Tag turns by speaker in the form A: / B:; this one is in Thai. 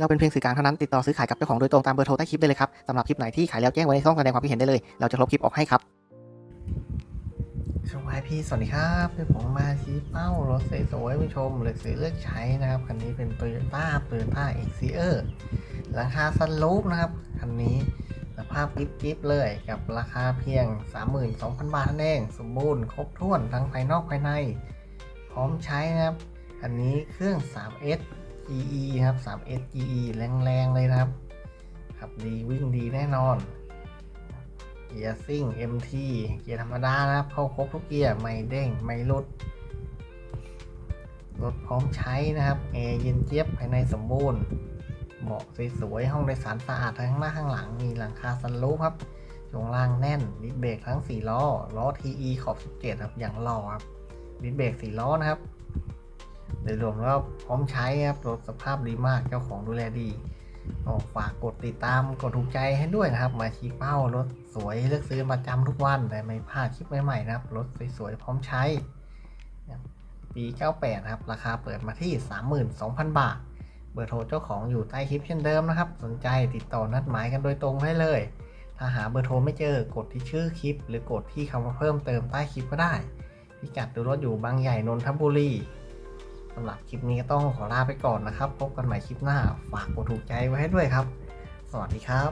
A: เราเป็นเพียงสื่อกลางเท่านั้นติดต่อซื้อขายกับเจ้าของโดยตรงตามเบอร์โทรใต้คลิปได้เลยครับสำหรับคลิปไหนที่ขายแล้วแจ้งไว้ในช่องแสดงความคิดเห็นได้เลย เราจะลบคลิปออกให้ครับสวัสดีพี่สวัสดีครับเดี๋ยวผมมาชี้เป้ารถสวยๆผู้ชมเลยซื้อเลือกใช้นะครับคันนี้เป็น Toyota Toyota e x i e r ราคาซันรูปนะครับคันนี้สภาพกิ๊บๆเลยกับราคาเพียง 32,000 บาทนั่นเองสมบูรณ์ครบถ้วนทั้งภายนอกภายใน พร้อมใช้นะครับ อันนี้เครื่อง 3S GE ครับ 3S GE แรงๆเลยนะครับ ขับดีวิ่งดีแน่นอนเกียร์ซิ่ง MT เกียร์ธรรมดานะครับ เข้าครบทุกเกียร์ไม่เด้งไม่หลุดรถพร้อมใช้นะครับแอร์เย็นเจี๊ยบภายในสมบูรณ์เบาะสวยๆห้องโดยสารสะอาดทั้งข้างหน้าข้างหลังมีหลังคาซันรูฟครับช่วงล่างแน่นดิสเบรกทั้ง 4 ล้อ ล้อ TE ขอบ 17 ครับ อย่างหล่อครับดิสเบรก4 ล้อนะครับ โดยรวมแล้วพร้อมใช้ครับรถสภาพดีมากเจ้าของดูแลดีก็ฝากกดติดตามกดถูกใจให้ด้วยนะครับ มาชี้เป้ารถสวยเลือกซื้อประจำทุกวันแต่ไม่พลาดคลิปใหม่ๆนะครับ รถสวยๆพร้อมใช้ ปี 98ครับ ราคาเปิดมาที่ 32,000 บาท เบอร์โทรเจ้าของอยู่ใต้คลิปเช่นเดิมนะครับ สนใจติดต่อนัดหมายกันโดยตรงได้เลย ถ้าหาเบอร์โทรไม่เจอกดที่ชื่อคลิป หรือกดที่คำว่าเพิ่มเติมใต้คลิปก็ได้พิกัดดูรถอยู่บางใหญ่นนทบุรีำหรับคลิปนี้ก็ต้องขอลาไปก่อนนะครับ พบกันใหม่คลิปหน้า ฝากกดถูกใจไว้ให้ด้วยครับ สวัสดีครับ